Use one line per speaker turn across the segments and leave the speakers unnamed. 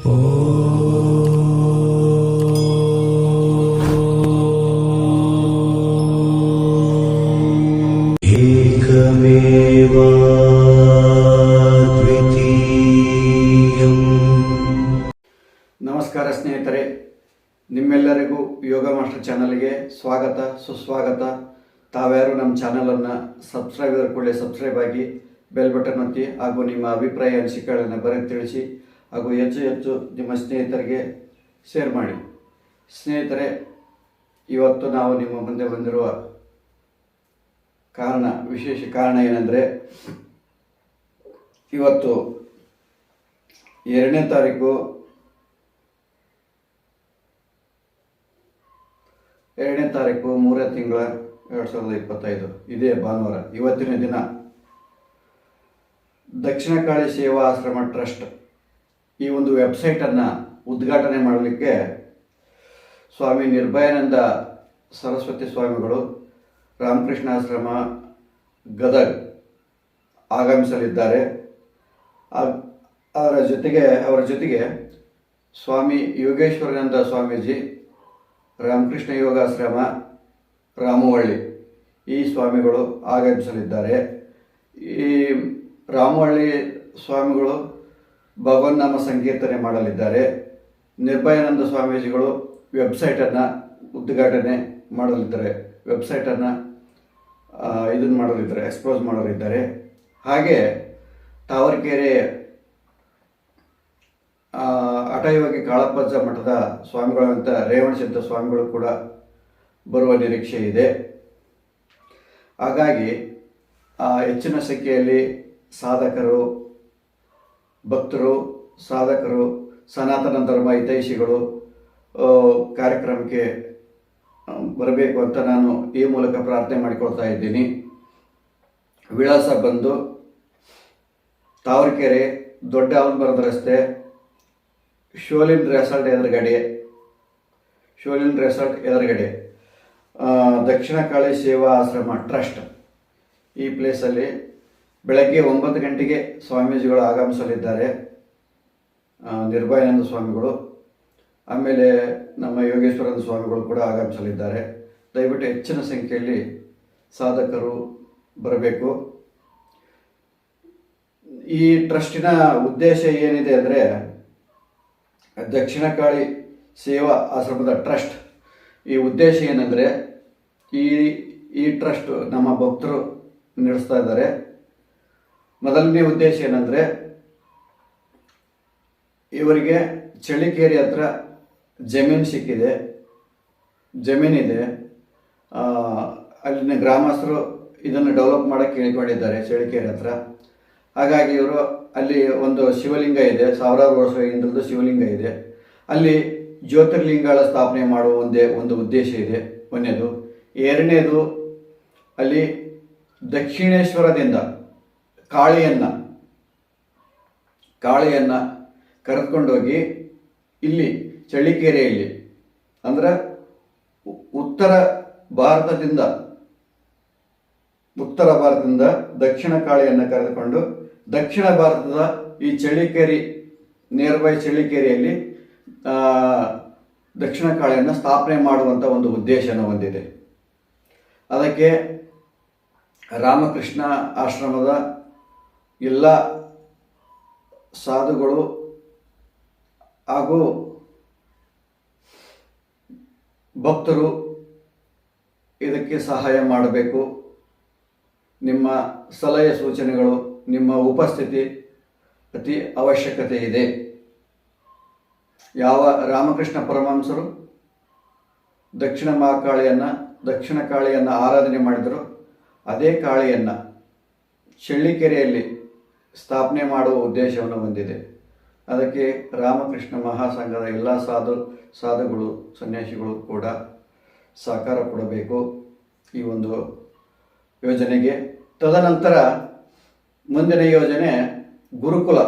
ನಮಸ್ಕಾರ ಸ್ನೇಹಿತರೆ, ನಿಮ್ಮೆಲ್ಲರಿಗೂ ಯೋಗ ಮಾಸ್ಟರ್ ಚಾನಲ್ಗೆ ಸ್ವಾಗತ, ಸುಸ್ವಾಗತ. ತಾವ್ಯಾರು ನಮ್ಮ ಚಾನಲನ್ನು ಸಬ್ಸ್ಕ್ರೈಬ್ ಕೂಡಲೇ ಸಬ್ಸ್ಕ್ರೈಬ್ ಆಗಿ ಬೆಲ್ ಬಟನ್ ಒತ್ತಿ ಹಾಗೂ ನಿಮ್ಮ ಅಭಿಪ್ರಾಯ ಅನಿಸಿಕೆಗಳನ್ನು ಬರೆದು ತಿಳಿಸಿ ಹಾಗೂ ಹೆಚ್ಚು ಹೆಚ್ಚು ನಿಮ್ಮ ಸ್ನೇಹಿತರಿಗೆ ಶೇರ್ ಮಾಡಿ. ಸ್ನೇಹಿತರೆ, ಇವತ್ತು ನಾವು ನಿಮ್ಮ ಮುಂದೆ ಬಂದಿರುವ ಕಾರಣ, ವಿಶೇಷ ಕಾರಣ ಏನಂದರೆ, ಇವತ್ತು ಎರಡನೇ ತಾರೀಕು ಎರಡನೇ ತಾರೀಕು ಮೂರನೇ ತಿಂಗಳ ಎರಡು ಸಾವಿರದ ಇಪ್ಪತ್ತೈದು, ಇದೇ ಭಾನುವಾರ, ಇವತ್ತಿನ ದಿನ. ದಕ್ಷಿಣ ಕಾಳಿ ಸೇವಾ ಆಶ್ರಮ ಟ್ರಸ್ಟ್ ಈ ಒಂದು ವೆಬ್ಸೈಟನ್ನು ಉದ್ಘಾಟನೆ ಮಾಡಲಿಕ್ಕೆ ಸ್ವಾಮಿ ನಿರ್ಭಯಾನಂದ ಸರಸ್ವತಿ ಸ್ವಾಮಿಗಳು ರಾಮಕೃಷ್ಣ ಆಶ್ರಮ ಗದಗ್ ಆಗಮಿಸಲಿದ್ದಾರೆ. ಅವರ ಜೊತೆಗೆ ಅವರ ಜೊತೆಗೆ ಸ್ವಾಮಿ ಯೋಗೇಶ್ವರಾನಂದ ಸ್ವಾಮೀಜಿ, ರಾಮಕೃಷ್ಣ ಯೋಗಾಶ್ರಮ, ರಾಮವಳ್ಳಿ ಈ ಸ್ವಾಮಿಗಳು ಆಗಮಿಸಲಿದ್ದಾರೆ. ಈ ರಾಮವಳ್ಳಿ ಸ್ವಾಮಿಗಳು ಭಗವನ್ನಾಮ ಸಂಕೀರ್ತನೆ ಮಾಡಲಿದ್ದಾರೆ. ನಿರ್ಭಯಾನಂದ ಸ್ವಾಮೀಜಿಗಳು ವೆಬ್ಸೈಟನ್ನು ಉದ್ಘಾಟನೆ ಮಾಡಲಿದ್ದಾರೆ. ವೆಬ್ಸೈಟನ್ನು ಇದನ್ನು ಮಾಡಲಿದ್ದಾರೆ ಎಕ್ಸ್ಪೋಸ್ ಮಾಡಲಿದ್ದಾರೆ. ಹಾಗೆ ತಾವರಕೆರೆ ಹಠಯೋಗಿ ಕಾಳಪ್ಪಜ್ಜ ಮಠದ ಸ್ವಾಮಿಗಳಂತ ರೇವಣಸಿದ್ಧ ಸ್ವಾಮಿಗಳು ಕೂಡ ಬರುವ ನಿರೀಕ್ಷೆ ಇದೆ. ಹಾಗಾಗಿ ಹೆಚ್ಚಿನ ಸಂಖ್ಯೆಯಲ್ಲಿ ಸಾಧಕರು ಭಕ್ತರು, ಸಾಧಕರು, ಸನಾತನ ಧರ್ಮ ಹಿತೈಷಿಗಳು ಕಾರ್ಯಕ್ರಮಕ್ಕೆ ಬರಬೇಕು ಅಂತ ನಾನು ಈ ಮೂಲಕ ಪ್ರಾರ್ಥನೆ ಮಾಡಿಕೊಳ್ತಾ ಇದ್ದೀನಿ. ವಿಳಾಸ ಬಂದು ತಾವರೆಕೆರೆ, ದೊಡ್ಡ ಆಲ್ಮರದ ರಸ್ತೆ ಶೋಲಿನ್ ರೆಸಾರ್ಟ್ ಎದುರುಗಡೆ ಶೋಲಿನ್ ರೆಸಾರ್ಟ್ ಎದುರುಗಡೆ ದಕ್ಷಿಣ ಕಾಳಿ ಸೇವಾ ಆಶ್ರಮ ಟ್ರಸ್ಟ್ ಈ ಪ್ಲೇಸಲ್ಲಿ ಬೆಳಗ್ಗೆ ಒಂಬತ್ತು ಗಂಟೆಗೆ ಸ್ವಾಮೀಜಿಗಳು ಆಗಮಿಸಲಿದ್ದಾರೆ. ನಿರ್ಭಯಾನಂದ ಸ್ವಾಮಿಗಳು, ಆಮೇಲೆ ನಮ್ಮ ಯೋಗೇಶ್ವರಾನಂದ ಸ್ವಾಮಿಗಳು ಕೂಡ ಆಗಮಿಸಲಿದ್ದಾರೆ. ದಯವಿಟ್ಟು ಹೆಚ್ಚಿನ ಸಂಖ್ಯೆಯಲ್ಲಿ ಸಾಧಕರು ಬರಬೇಕು. ಈ ಟ್ರಸ್ಟಿನ ಉದ್ದೇಶ ಏನಿದೆ ಅಂದರೆ, ದಕ್ಷಿಣ ಕಾಳಿ ಸೇವಾ ಆಶ್ರಮದ ಟ್ರಸ್ಟ್. ಈ ಉದ್ದೇಶ ಏನಂದರೆ, ಈ ಈ ಟ್ರಸ್ಟ್ ನಮ್ಮ ಭಕ್ತರು ನಡೆಸ್ತಾ ಇದ್ದಾರೆ. ಮೊದಲನೇ ಉದ್ದೇಶ ಏನಂದರೆ ಇವರಿಗೆ ಚಳಿಕೇರಿ ಹತ್ರ ಜಮೀನು ಸಿಕ್ಕಿದೆ. ಜಮೀನಿದೆ ಅಲ್ಲಿನ ಗ್ರಾಮಸ್ಥರು ಇದನ್ನು ಡೆವಲಪ್ ಮಾಡೋಕ್ಕೆ ಕೇಳಿಕೊಂಡಿದ್ದಾರೆ ಚಳಿಕೇರಿ ಹತ್ರ. ಹಾಗಾಗಿ ಇವರು ಅಲ್ಲಿ ಒಂದು ಶಿವಲಿಂಗ ಇದೆ. ಸಾವಿರಾರು ವರ್ಷ ಹಿಂದ್ರದ್ದು ಶಿವಲಿಂಗ ಇದೆ. ಅಲ್ಲಿ ಜ್ಯೋತಿರ್ಲಿಂಗಗಳ ಸ್ಥಾಪನೆ ಮಾಡುವ ಒಂದೇ ಒಂದು ಉದ್ದೇಶ ಇದೆ. ಒಂದನೇದು ಎರಡನೇದು ಅಲ್ಲಿ ದಕ್ಷಿಣೇಶ್ವರದಿಂದ ಕಾಳಿಯನ್ನು ಕಾಳಿಯನ್ನು ಕರೆದುಕೊಂಡೋಗಿ ಇಲ್ಲಿ ಚಳ್ಳಿಕೆರೆಯಲ್ಲಿ, ಅಂದ್ರೆ ಉತ್ತರ ಭಾರತದಿಂದ ಉತ್ತರ ಭಾರತದಿಂದ ದಕ್ಷಿಣ ಕಾಳಿಯನ್ನು ಕರೆದುಕೊಂಡು ದಕ್ಷಿಣ ಭಾರತದ ಈ ಚಳ್ಳಿಕೇರಿ ನಿಯರ್ ಬೈ ಚಳ್ಳಿಕೇರಿಯಲ್ಲಿ ದಕ್ಷಿಣ ಕಾಳಿಯನ್ನು ಸ್ಥಾಪನೆ ಮಾಡುವಂಥ ಒಂದು ಉದ್ದೇಶನ ಹೊಂದಿದೆ. ಅದಕ್ಕೆ ರಾಮಕೃಷ್ಣ ಆಶ್ರಮದ ಎಲ್ಲ ಸಾಧುಗಳು ಹಾಗೂ ಭಕ್ತರು ಇದಕ್ಕೆ ಸಹಾಯ ಮಾಡಬೇಕು. ನಿಮ್ಮ ಸಲಹೆ ಸೂಚನೆಗಳು, ನಿಮ್ಮ ಉಪಸ್ಥಿತಿ ಅತಿ ಅವಶ್ಯಕತೆ ಇದೆ. ಯಾವ ರಾಮಕೃಷ್ಣ ಪರಮಹಂಸರು ದಕ್ಷಿಣ ಮಹಾಕಾಳಿಯನ್ನು, ದಕ್ಷಿಣ ಕಾಳಿಯನ್ನು ಆರಾಧನೆ ಮಾಡಿದರು, ಅದೇ ಕಾಳಿಯನ್ನು, ಚಳ್ಳಿಕೆರೆಯಲ್ಲಿ ಸ್ಥಾಪನೆ ಮಾಡುವ ಉದ್ದೇಶವನ್ನು ಹೊಂದಿದೆ. ಅದಕ್ಕೆ ರಾಮಕೃಷ್ಣ ಮಹಾಸಂಘದ ಎಲ್ಲ ಸಾಧು, ಸಾಧುಗಳು, ಸನ್ಯಾಸಿಗಳು ಕೂಡ ಸಹಕಾರ ಕೊಡಬೇಕು ಈ ಒಂದು ಯೋಜನೆಗೆ. ತದನಂತರ ಮುಂದಿನ ಯೋಜನೆ ಗುರುಕುಲ,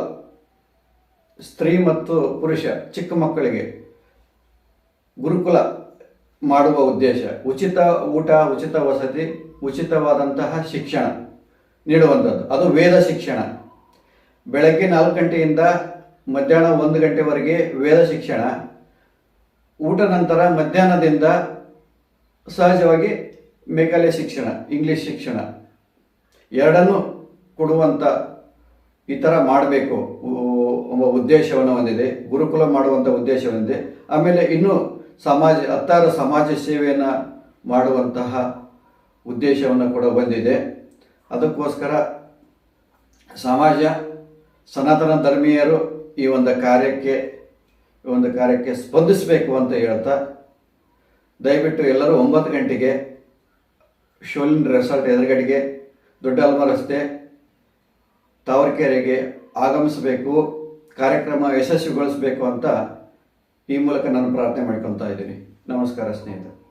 ಸ್ತ್ರೀ ಮತ್ತು ಪುರುಷ, ಚಿಕ್ಕ ಮಕ್ಕಳಿಗೆ ಗುರುಕುಲ ಮಾಡುವ ಉದ್ದೇಶ. ಉಚಿತ ಊಟ, ಉಚಿತ ವಸತಿ, ಉಚಿತವಾದಂತಹ ಶಿಕ್ಷಣ ನೀಡುವಂಥದ್ದು ಅದು ವೇದ ಶಿಕ್ಷಣ. ಬೆಳಗ್ಗೆ ನಾಲ್ಕು ಗಂಟೆಯಿಂದ ಮಧ್ಯಾಹ್ನ ಒಂದು ಗಂಟೆವರೆಗೆ ವೇದ ಶಿಕ್ಷಣ. ಊಟ ನಂತರ ಮಧ್ಯಾಹ್ನದಿಂದ ಸಹಜವಾಗಿ ಮೇಘಾಲಯ ಶಿಕ್ಷಣ, ಇಂಗ್ಲಿಷ್ ಶಿಕ್ಷಣ ಎರಡನ್ನೂ ಕೊಡುವಂಥ ಈ ಥರ ಮಾಡಬೇಕು. ಒಬ್ಬ ಉದ್ದೇಶವನ್ನು ಹೊಂದಿದೆ, ಗುರುಕುಲ ಮಾಡುವಂಥ ಉದ್ದೇಶ ಹೊಂದಿದೆ ಆಮೇಲೆ ಇನ್ನೂ ಸಮಾಜ, ಹತ್ತಾರು ಸಮಾಜ ಸೇವೆಯನ್ನು ಮಾಡುವಂತಹ ಉದ್ದೇಶವನ್ನು ಕೂಡ ಬಂದಿದೆ ಅದಕ್ಕೋಸ್ಕರ ಸಮಾಜ ಸನಾತನ ಧರ್ಮೀಯರು ಈ ಒಂದು ಕಾರ್ಯಕ್ಕೆ, ಈ ಒಂದು ಕಾರ್ಯಕ್ಕೆ ಸ್ಪಂದಿಸಬೇಕು ಅಂತ ಹೇಳ್ತಾ, ದಯವಿಟ್ಟು ಎಲ್ಲರೂ ಒಂಬತ್ತು ಗಂಟೆಗೆ ಶೋಲಿನ್ ರೆಸಾರ್ಟ್ ಎದುರುಗಡೆಗೆ, ದೊಡ್ಡ ಅಲ್ಮ ರಸ್ತೆ ತಾವರೆಕೆರೆಗೆ ಆಗಮಿಸಬೇಕು, ಕಾರ್ಯಕ್ರಮ ಯಶಸ್ವಿಗೊಳಿಸಬೇಕು ಅಂತ ಈ ಮೂಲಕ ನಾನು ಪ್ರಾರ್ಥನೆ ಮಾಡ್ಕೊತಾ ಇದ್ದೀನಿ. ನಮಸ್ಕಾರ ಸ್ನೇಹಿತರೆ.